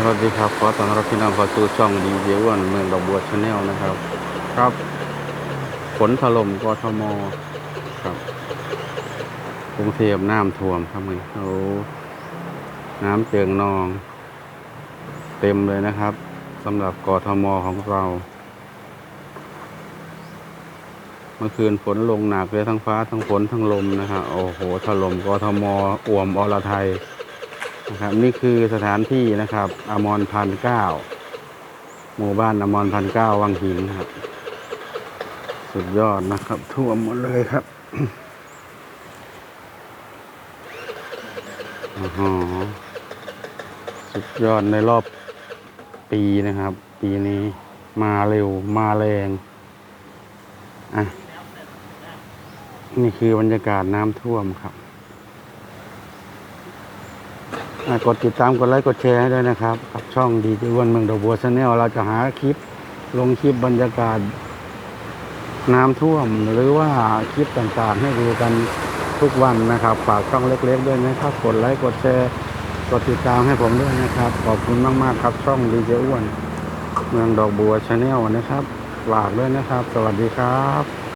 สวัสดีครับขอต้อนรับพี่น้องเข้าสู่ช่องดีเจอ้วนเมืองดอกบัวชาแนลนะครับ ครับฝนถล่มกทมครับกรุงเทพน้ำท่วมครับมึงโอ้น้ำเจิงนอง เต็มเลยนะครับสำหรับกทมของเรา เมื่อคืนฝนลงหนักเลยทั้งฟ้าทั้งฝนทั้งลมนะครับโอ้โหถล่มกทมอ่วมอรไทย นะครับนี่คือสถานที่นะครับอมรพันเก้าหมู่บ้านอมรพันเก้าวังหินครับ สุดยอดนะครับท่วมหมดเลยครับอ๋อสุดยอดในรอบปีนะครับ ปีนี้มาเร็วมาแรงอะนี่คือบรรยากาศน้ำท่วมครับ อ่า กดติดตามกดไลค์กดแชร์ให้ด้วยนะครับกับช่องดีเจอ้วนเมืองดอกบัวชาแนลเราจะหาคลิป ลงคลิปบรรยากาศ น้ำท่วมหรือว่าคลิปต่างๆ ให้ดูกันทุกวันนะครับ ฝากช่องเล็ก ๆ ด้วยนะครับกดไลค์กดแชร์กดติดตามให้ผมด้วยนะครับ ขอบคุณมากๆครับ ช่องดีเจอ้วน เมืองดอกบัวชาแนลนะครับฝากด้วยนะครับ สวัสดีครับ